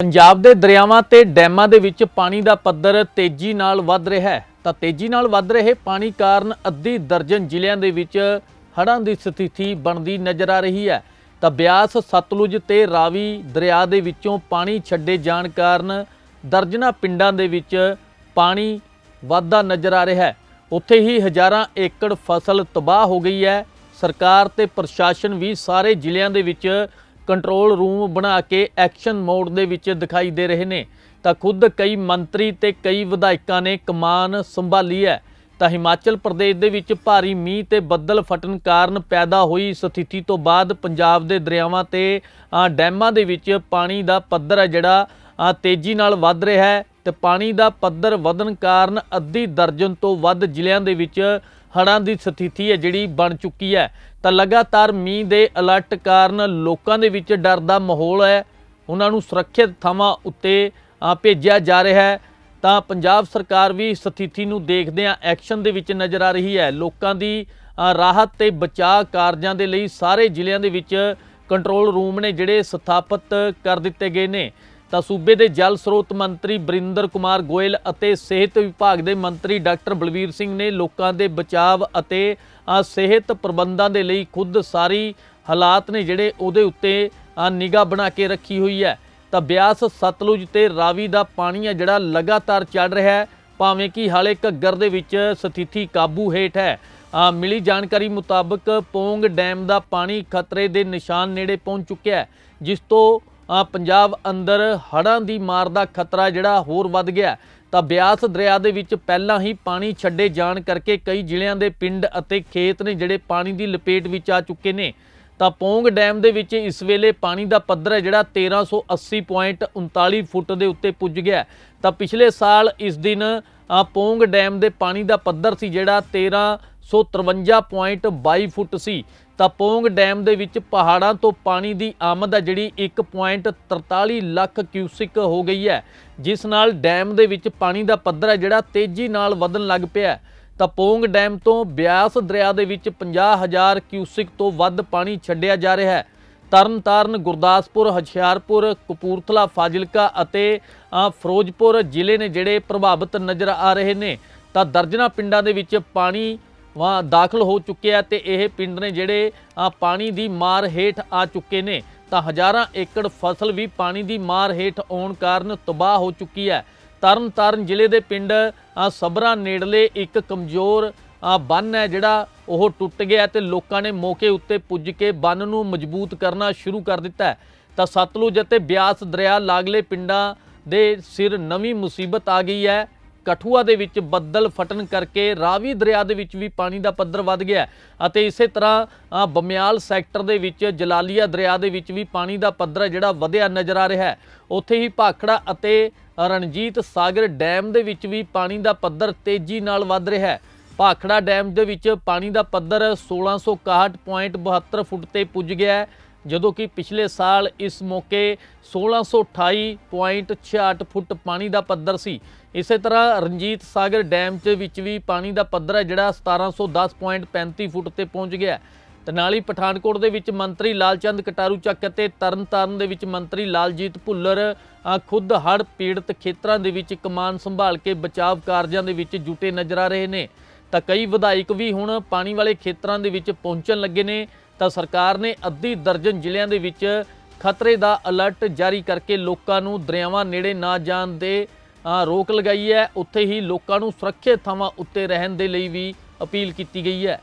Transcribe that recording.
ਪੰਜਾਬ ਦੇ ਦਰਿਆਵਾਂ ਤੇ ਡੈਮਾਂ ਦੇ ਵਿੱਚ ਪਾਣੀ ਦਾ ਪੱਧਰ ਤੇਜ਼ੀ ਨਾਲ ਵੱਧ ਰਿਹਾ ਹੈ। ਤਾਂ ਤੇਜ਼ੀ ਨਾਲ ਵੱਧ ਰਹੇ ਪਾਣੀ ਕਾਰਨ ਅੱਧੀ ਦਰਜਨ ਜ਼ਿਲ੍ਹਿਆਂ ਦੇ ਵਿੱਚ ਹੜ੍ਹਾਂ ਦੀ ਸਥਿਤੀ ਬਣਦੀ ਨਜ਼ਰ ਆ ਰਹੀ ਹੈ। ਤਾਂ ਬਿਆਸ, ਸਤਲੁਜ ਤੇ ਰਾਵੀ ਦਰਿਆ ਦੇ ਵਿੱਚੋਂ ਪਾਣੀ ਛੱਡੇ ਜਾਣ ਕਾਰਨ ਦਰਜਨਾਂ ਪਿੰਡਾਂ ਦੇ ਵਿੱਚ ਪਾਣੀ ਵੱਧਦਾ ਨਜ਼ਰ ਆ ਰਿਹਾ ਹੈ। ਉੱਥੇ ਹੀ ਹਜ਼ਾਰਾਂ ਏਕੜ ਫਸਲ ਤਬਾਹ ਹੋ ਗਈ ਹੈ। ਸਰਕਾਰ ਤੇ ਪ੍ਰਸ਼ਾਸਨ ਵੀ ਸਾਰੇ ਜ਼ਿਲ੍ਹਿਆਂ ਦੇ ਵਿੱਚ ਕੰਟਰੋਲ ਰੂਮ ਬਣਾ ਕੇ ਐਕਸ਼ਨ ਮੋਡ ਦੇ ਵਿੱਚ ਦਿਖਾਈ ਦੇ ਰਹੇ ਨੇ। ਤਾਂ ਖੁਦ ਕਈ ਮੰਤਰੀ ਤੇ ਕਈ ਵਿਧਾਇਕਾਂ ਨੇ ਕਮਾਨ ਸੰਭਾਲੀ ਹੈ। ਤਾਂ ਹਿਮਾਚਲ ਪ੍ਰਦੇਸ਼ ਦੇ ਵਿੱਚ ਭਾਰੀ ਮੀਂਹ ਤੇ ਬੱਦਲ ਫਟਣ ਕਾਰਨ ਪੈਦਾ ਹੋਈ ਸਥਿਤੀ ਤੋਂ ਬਾਅਦ ਪੰਜਾਬ ਦੇ ਦਰਿਆਵਾਂ ਤੇ ਡੈਮਾਂ ਦੇ ਵਿੱਚ ਪਾਣੀ ਦਾ ਪੱਧਰ ਹੈ ਜਿਹੜਾ ਤੇਜ਼ੀ ਨਾਲ ਵੱਧ ਰਿਹਾ ਹੈ। ਤੇ ਪਾਣੀ ਦਾ ਪੱਧਰ ਵਧਣ ਕਾਰਨ ਅੱਧੀ ਦਰਜਨ ਤੋਂ ਵੱਧ ਜ਼ਿਲ੍ਹਿਆਂ ਦੇ ਵਿੱਚ ਹੜ੍ਹਾਂ ਦੀ ਸਥਿਤੀ ਹੈ ਜਿਹੜੀ ਬਣ ਚੁੱਕੀ ਹੈ। ਤਾਂ ਲਗਾਤਾਰ ਮੀਂਹ ਦੇ ਅਲਰਟ ਕਾਰਨ ਲੋਕਾਂ ਦੇ ਵਿੱਚ ਡਰ ਦਾ ਮਾਹੌਲ ਹੈ। ਉਹਨਾਂ ਨੂੰ ਸੁਰੱਖਿਅਤ ਥਾਵਾਂ ਉੱਤੇ ਭੇਜਿਆ ਜਾ ਰਿਹਾ ਹੈ। ਤਾਂ ਪੰਜਾਬ ਸਰਕਾਰ ਵੀ ਸਥਿਤੀ ਨੂੰ ਦੇਖਦਿਆਂ ਐਕਸ਼ਨ ਦੇ ਵਿੱਚ ਨਜ਼ਰ ਆ ਰਹੀ ਹੈ। ਲੋਕਾਂ ਦੀ ਰਾਹਤ ਤੇ ਬਚਾਅ ਕਾਰਜਾਂ ਦੇ ਲਈ ਸਾਰੇ ਜ਼ਿਲ੍ਹਿਆਂ ਦੇ ਵਿੱਚ ਕੰਟਰੋਲ ਰੂਮ ਨੇ ਜਿਹੜੇ ਸਥਾਪਿਤ ਕਰ ਦਿੱਤੇ ਗਏ ਨੇ। ਤਾਂ ਸੂਬੇ ਦੇ ਜਲ ਸਰੋਤ ਮੰਤਰੀ ਬਰਿੰਦਰ ਕੁਮਾਰ ਗੋਇਲ ਅਤੇ ਸਿਹਤ ਵਿਭਾਗ ਦੇ ਮੰਤਰੀ ਡਾਕਟਰ ਬਲਵੀਰ ਸਿੰਘ ਨੇ ਲੋਕਾਂ ਦੇ ਬਚਾਵ ਅਤੇ ਸਿਹਤ ਪ੍ਰਬੰਧਾਂ ਦੇ ਲਈ ਖੁਦ ਸਾਰੀ ਹਾਲਾਤ ਨੇ ਜਿਹੜੇ ਉਹਦੇ ਉੱਤੇ ਨਿਗਾਹ ਬਣਾ ਕੇ ਰੱਖੀ ਹੋਈ ਹੈ। ਤਾਂ ਬਿਆਸ ਸਤਲੁਜ ਤੇ ਰਾਵੀ ਦਾ ਪਾਣੀ ਹੈ ਜਿਹੜਾ ਲਗਾਤਾਰ ਚੜ ਰਿਹਾ ਹੈ, ਭਾਵੇਂ ਕਿ ਹਾਲੇ ਘੱਗਰ ਦੇ ਵਿੱਚ ਸਥਿਤੀ ਕਾਬੂ ਹੇਠ ਹੈ। ਮਿਲੀ ਜਾਣਕਾਰੀ ਮੁਤਾਬਕ ਪੋਂਗ ਡੈਮ ਦਾ ਪਾਣੀ ਖਤਰੇ ਦੇ ਨਿਸ਼ਾਨ ਨੇੜੇ ਪਹੁੰਚ ਚੁੱਕਿਆ ਹੈ, ਜਿਸ ਤੋਂ ਪੰਜਾਬ ਅੰਦਰ ਹੜ੍ਹਾਂ ਦੀ ਮਾਰ ਦਾ ਖਤਰਾ ਜਿਹੜਾ ਹੋਰ ਵੱਧ ਗਿਆ ਤਾਂ ਬਿਆਸ ਦਰਿਆ ਦੇ ਵਿੱਚ ਪਹਿਲਾਂ ਹੀ ਪਾਣੀ ਛੱਡੇ ਜਾਣ ਕਰਕੇ ਕਈ ਜ਼ਿਲ੍ਹਿਆਂ ਦੇ ਪਿੰਡ ਅਤੇ ਖੇਤ ਨੇ ਜਿਹੜੇ ਪਾਣੀ ਦੀ ਲਪੇਟ ਵਿੱਚ ਆ ਚੁੱਕੇ ਨੇ। ਤਾਂ ਪੌਂਗ ਡੈਮ ਦੇ ਵਿੱਚ ਇਸ ਵੇਲੇ ਪਾਣੀ ਦਾ ਪੱਧਰ ਹੈ ਜਿਹੜਾ 1380.39 ਫੁੱਟ ਦੇ ਉੱਤੇ ਪੁੱਜ ਗਿਆ ਤਾਂ ਪਿਛਲੇ ਸਾਲ ਇਸ ਦਿਨ ਪੌਂਗ ਡੈਮ ਦੇ ਪਾਣੀ ਦਾ ਪੱਧਰ ਸੀ ਜਿਹੜਾ 1353.22 ਫੁੱਟ ਸੀ। ਤਾਂ ਪੋਂਗ ਡੈਮ ਦੇ ਵਿੱਚ ਪਹਾੜਾਂ ਤੋਂ ਪਾਣੀ ਦੀ ਆਮਦ ਹੈ, ਜਿਹੜੀ 1.43 ਲੱਖ ਕਿਊਸਿਕ ਹੋ ਗਈ ਹੈ। ਜਿਸ ਨਾਲ ਡੈਮ ਦੇ ਵਿੱਚ ਪਾਣੀ ਦਾ ਪੱਧਰ ਹੈ, ਜਿਹੜਾ ਤੇਜ਼ੀ ਨਾਲ ਵਧਣ ਲੱਗ ਪਿਆ ਹੈ। ਤਾਂ ਪੋਂਗ ਡੈਮ ਤੋਂ ਬਿਆਸ ਦਰਿਆ ਦੇ ਵਿੱਚ 50000 ਕਿਊਸਿਕ ਤੋਂ ਵੱਧ ਪਾਣੀ ਛੱਡਿਆ ਜਾ ਰਿਹਾ ਹੈ। ਤਰਨਤਾਰਨ, ਗੁਰਦਾਸਪੁਰ, ਹੁਸ਼ਿਆਰਪੁਰ, ਕਪੂਰਥਲਾ, ਫਾਜ਼ਿਲਕਾ ਅਤੇ ਫਿਰੋਜ਼ਪੁਰ ਜ਼ਿਲ੍ਹੇ ਨੇ ਜਿਹੜੇ ਪ੍ਰਭਾਵਿਤ ਨਜ਼ਰ ਆ ਰਹੇ ਨੇ। ਤਾਂ ਦਰਜਨਾ ਪਿੰਡਾਂ ਦੇ ਵਿੱਚ ਪਾਣੀ ਦਾਖਲ ਹੋ ਚੁੱਕੇ ਚੁੱਕਿਆ ਤੇ ਇਹ ਪਿੰਡ ਨੇ ਜਿਹੜੇ ਪਾਣੀ ਦੀ ਮਾਰ ਹੇਠ ਆ ਚੁੱਕੇ ਨੇ ਤਾਂ ਹਜ਼ਾਰਾਂ ਏਕੜ ਫਸਲ ਵੀ ਪਾਣੀ ਦੀ ਮਾਰ ਹੇਠ ਆਉਣ ਕਾਰਨ ਤਬਾਹ ਹੋ ਚੁੱਕੀ ਹੈ। ਤਰਨਤਾਰਨ ਜ਼ਿਲ੍ਹੇ ਦੇ ਪਿੰਡ ਅ, ਸਬਰਾ ਨੇੜਲੇ ਇੱਕ ਕਮਜ਼ੋਰ ਬੰਨ ਹੈ ਜਿਹੜਾ ਉਹ ਟੁੱਟ ਗਿਆ ਤੇ ਲੋਕਾਂ ਨੇ ਮੌਕੇ ਉੱਤੇ ਪੁੱਜ ਕੇ ਬੰਨ ਨੂੰ ਮਜ਼ਬੂਤ ਕਰਨਾ ਸ਼ੁਰੂ ਕਰ ਦਿੱਤਾ ਤਾਂ ਸਤਲੁਜ ਅਤੇ ਬਿਆਸ ਦਰਿਆ ਲਾਗਲੇ ਪਿੰਡਾਂ ਦੇ ਸਿਰ ਨਵੀਂ ਮੁਸੀਬਤ ਆ ਗਈ ਹੈ। ਕਠੂਆ ਦੇ ਵਿੱਚ ਬੱਦਲ ਫਟਣ ਕਰਕੇ ਰਾਵੀ ਦਰਿਆ ਦੇ ਵਿੱਚ ਵੀ ਪਾਣੀ ਦਾ ਪੱਧਰ ਵੱਧ ਗਿਆ ਅਤੇ ਇਸੇ ਤਰ੍ਹਾਂ ਬਮਿਆਲ ਸੈਕਟਰ ਦੇ ਵਿੱਚ ਜਲਾਲੀਆ ਦਰਿਆ ਦੇ ਵਿੱਚ ਵੀ ਪਾਣੀ ਦਾ ਪੱਧਰ ਜਿਹੜਾ ਵਧਿਆ ਨਜ਼ਰ ਆ ਰਿਹਾ ਹੈ। ਉੱਥੇ ਹੀ ਭਾਖੜਾ ਅਤੇ ਰਣਜੀਤ ਸਾਗਰ ਡੈਮ ਦੇ ਵਿੱਚ ਵੀ ਪਾਣੀ ਦਾ ਪੱਧਰ ਤੇਜ਼ੀ ਨਾਲ ਵੱਧ ਰਿਹਾ ਹੈ। ਭਾਖੜਾ ਡੈਮ ਦੇ ਵਿੱਚ ਪਾਣੀ ਦਾ ਪੱਧਰ 1661.72 ਫੁੱਟ ਤੇ ਪੁੱਜ ਗਿਆ ਹੈ ਜਦੋਂ ਕਿ ਪਿਛਲੇ ਸਾਲ ਇਸ ਮੌਕੇ 1628.68 ਫੁੱਟ ਪਾਣੀ ਦਾ ਪੱਧਰ ਸੀ। ਇਸੇ ਤਰ੍ਹਾਂ ਰਣਜੀਤ ਸਾਗਰ ਡੈਮ 'ਚ ਵਿੱਚ ਵੀ ਪਾਣੀ ਦਾ ਪੱਧਰ ਹੈ ਜਿਹੜਾ 1710.35 ਫੁੱਟ ਤੇ ਪਹੁੰਚ ਗਿਆ ਹੈ। ਤੇ ਨਾਲ ਹੀ ਪਠਾਨਕੋਟ ਦੇ ਵਿੱਚ ਮੰਤਰੀ ਲਾਲਚੰਦ ਕਟਾਰੂ ਚੱਕ ਅਤੇ ਤਰਨਤਾਰਨ ਦੇ ਵਿੱਚ ਮੰਤਰੀ ਲਾਲਜੀਤ ਭੁੱਲਰ ਖੁਦ ਹੜ੍ਹ ਪੀੜਤ ਖੇਤਰਾਂ ਦੇ ਵਿੱਚ ਕਮਾਨ ਸੰਭਾਲ ਕੇ ਬਚਾਵ ਕਾਰਜਾਂ ਦੇ ਵਿੱਚ ਜੁਟੇ ਨਜ਼ਰ ਆ ਰਹੇ ਨੇ। ਤਾਂ ਕਈ ਵਿਧਾਇਕ ਵੀ ਹੁਣ ਪਾਣੀ ਵਾਲੇ ਖੇਤਰਾਂ ਦੇ ਵਿੱਚ ਪਹੁੰਚਣ ਲੱਗੇ ਨੇ। ਤਾਂ ਸਰਕਾਰ ਨੇ ਅੱਧੀ ਦਰਜਨ ਜ਼ਿਲ੍ਹਿਆਂ ਦੇ ਵਿੱਚ ਖਤਰੇ ਦਾ ਅਲਰਟ ਜਾਰੀ ਕਰਕੇ ਲੋਕਾਂ ਨੂੰ ਦਰਿਆਵਾਂ ਨੇੜੇ ਨਾ ਜਾਣ ਦੇ ਰੋਕ ਲਗਾਈ ਹੈ। ਉੱਥੇ ਹੀ ਲੋਕਾਂ ਨੂੰ ਸੁਰੱਖਿਅਤ ਥਾਵਾਂ ਉੱਤੇ ਰਹਿਣ ਦੇ ਲਈ ਵੀ ਅਪੀਲ ਕੀਤੀ ਗਈ ਹੈ।